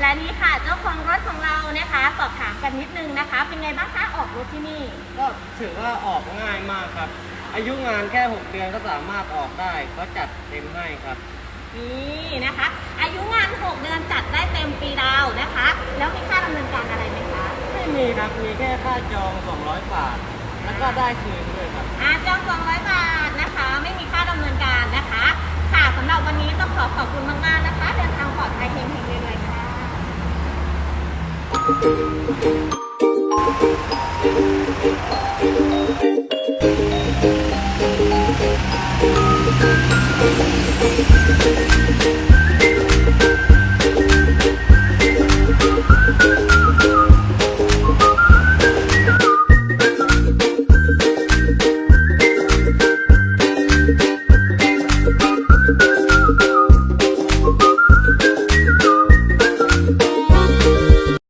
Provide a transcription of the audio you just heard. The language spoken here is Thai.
และนี่ค่ะเจ้าของรถของเรานะคะสอบถามกันนิดนึงนะคะ เป็นไงบ้างคะออกรถที่นี่ ก็ถือว่าออกง่ายมากครับ อายุงานแค่ 6 เดือนก็สามารถออกได้เขาจัดเต็มให้ครับ นี่นะคะ อายุงาน 6 เดือนจัดได้เต็มฟรีดาวน์นะคะ แล้วมีค่าดำเนินการอะไรไหมคะไม่มีครับมีแค่ค่าจอง 200 บาท แล้วก็ได้คืนด้วยครับ อาจอง 200 บาทนะคะ ไม่มีค่าดำเนินการนะคะค่ะสำหรับวันนี้ต้องขอขอบคุณ thank you